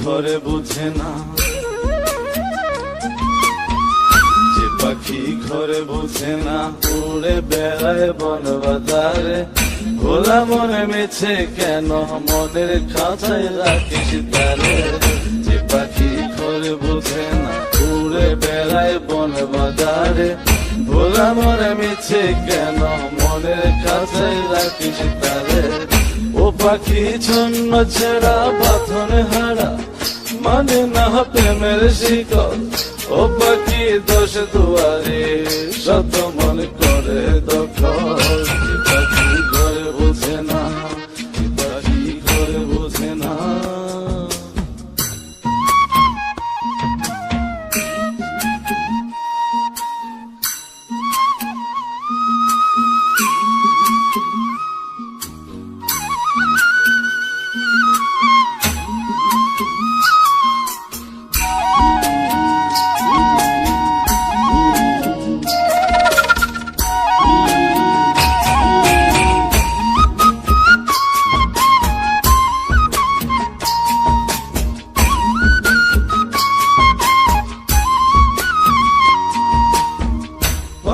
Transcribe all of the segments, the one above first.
ঘরে বুঝে না ঘরে বুঝে না, উড়ে বেড়ায় বন বাজারে ভোলা মনে মেছে কেন, মনের খাঁচায় রাখিস তারে। যে পাখি ঘরে বুঝে না, উড়ে বেড়ায় বন বাজারে ভোলা মনে মেছে কেন, মনের খাঁচায় রাখিস তারে। ও পাখি ছন্ন ছেড়া বাঁধনে হারা মানে না প্রেমের শিকল। ও পাখি দশ দুয়ারে শত মন করে দখল।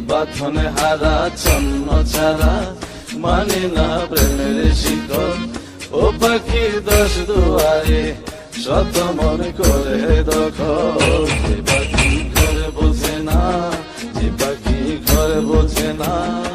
বাঁধনে হারা, ছন্ন ছাড়া মানে না প্রেমের শিকল। ও পাখি দশ দুয়ারে শত মনে করে দখল। যে পাখি ঘরে বোঝে না, যে পাখি ঘরে বোঝে না।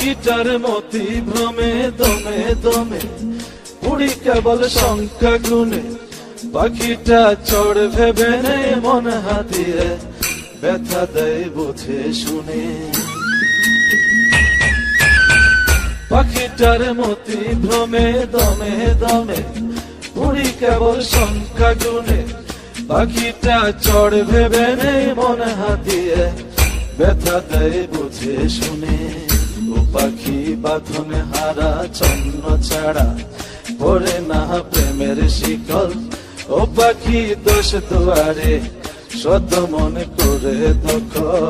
পাখিটার মতি ভ্রমে, দমে দমে। উড়ি কেবল সংখ্যা গুনে, পাখিটা চড় ভেবে নেই মন হাতিয়ে ব্যথা দেয় বুঝে শুনে। পাখিটার মতি ভ্রমে, দমে দমে। উড়ি কেবল সংখ্যা গুনে, পাখিটা চড় ভেবে নেই মন হাতিয়ে ব্যথা দেয় বুঝে শুনে। ও পাখি বাঁধনে হারা চন্ন ছাড়া পড়ে না প্রেমের শিকল। ও পাখি দোষ দুয়ারে শত মনে করে দখল।